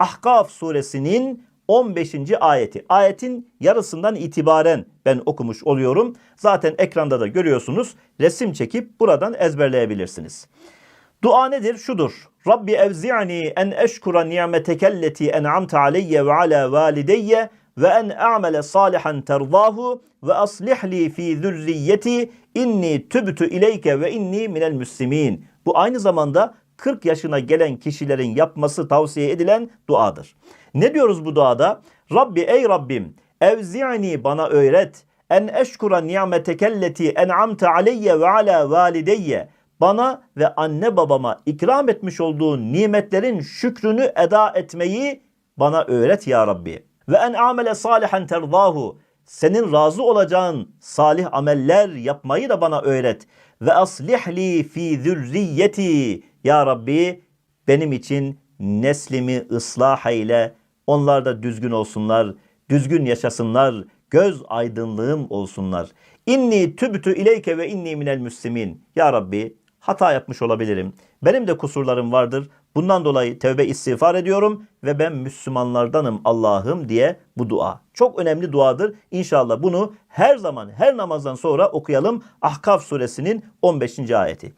Ahkaf suresinin 15. ayeti. Ayetin yarısından itibaren ben okumuş oluyorum. Zaten ekranda da görüyorsunuz. Resim çekip buradan ezberleyebilirsiniz. Dua nedir? Şudur. Rabbi evzi'ni en eşkura ni'metekelleti en'amte aleyye ve ala valideyye ve en a'mele salihan terdahu ve aslih li fi zürriyeti inni tübtü ileyke ve inni minel müslimin. Bu aynı zamanda 40 yaşına gelen kişilerin yapması tavsiye edilen duadır. Ne diyoruz bu duada? Rabbi ey Rabbim evzi'ni bana öğret en eşkura ni'metekelleti en'amte aleyye ve ala valideyye bana ve anne babama ikram etmiş olduğun nimetlerin şükrünü eda etmeyi bana öğret ya Rabbi. Ve en amele salihan terdahu. Senin razı olacağın salih ameller yapmayı da bana öğret. Ve aslihli fi zürriyeti. Ya Rabbi benim için neslimi ıslah eyle. Onlar da düzgün olsunlar, düzgün yaşasınlar, göz aydınlığım olsunlar. İnni tübtü ileyke ve inni minel müslimin. Ya Rabbi hata yapmış olabilirim. Benim de kusurlarım vardır. Bundan dolayı tevbe istiğfar ediyorum ve ben Müslümanlardanım Allah'ım diye bu dua. Çok önemli duadır. İnşallah bunu her zaman her namazdan sonra okuyalım. Ahkaf suresinin 15. ayeti.